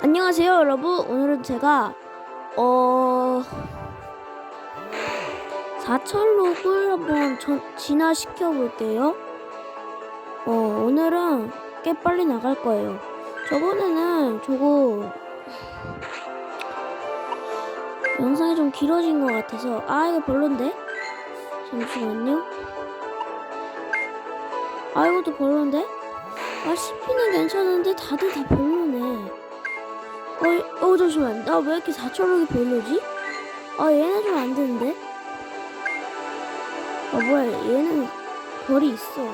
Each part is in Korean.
안녕하세요 여러분. 오늘은 제가 어 사철록을 한번 전, 진화시켜 볼게요. 어 오늘은 꽤 빨리 나갈 거예요. 저번에는 저거 영상이 좀 길어진 것 같아서 아 이거 별론데? 잠시만요. 아 이것도 별론데? 아 CP는 괜찮은데 다들 다 별로네 어, 어 잠시만. 나 왜 이렇게 사철록이 별로지? 아 얘네 좀안 되는데? 아 뭐야 얘는 별이 있어.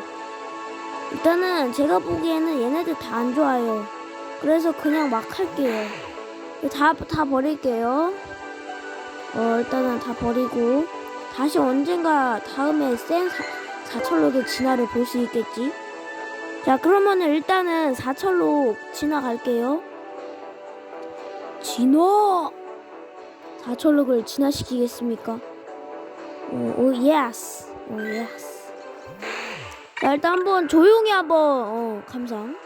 일단은 제가 보기에는 얘네들 다 안 좋아요. 그래서 그냥 막 할게요. 다, 다 버릴게요. 어 일단은 다 버리고. 다시 언젠가 다음에 센 사, 사철록의 진화를 볼 수 있겠지? 자 그러면은 일단은 사철록 진화 갈게요 진화! 사철록을 진화시키겠습니까? 오, 오 예스. 오 예스. 자, 일단 한번 조용히 한번 어, 감상.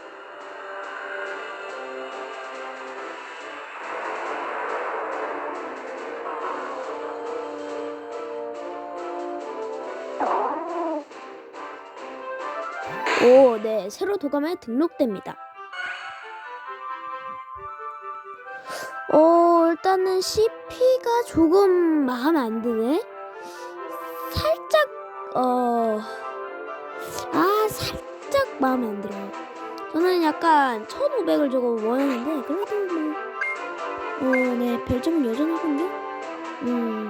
오, 네. 새로 도감에 등록됩니다. 어, 일단은 CP가 조금 마음에 안 드네. 살짝, 어, 아, 살짝 마음에 안 들어요. 저는 약간 1500을 저거 원하는데, 그래도 뭐, 어, 네, 별점은 여전하군요. 음,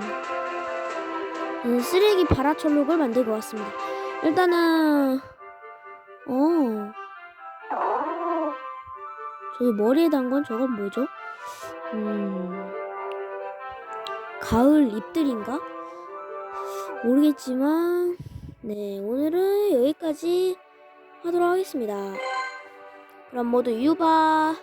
음, 쓰레기 바라철록을 만들고 왔습니다. 일단은, 어, 저기 머리에 단 건 저건 뭐죠? 음, 가을 잎들인가? 모르겠지만, 네, 오늘은 여기까지 하도록 하겠습니다. 그럼 모두 유바.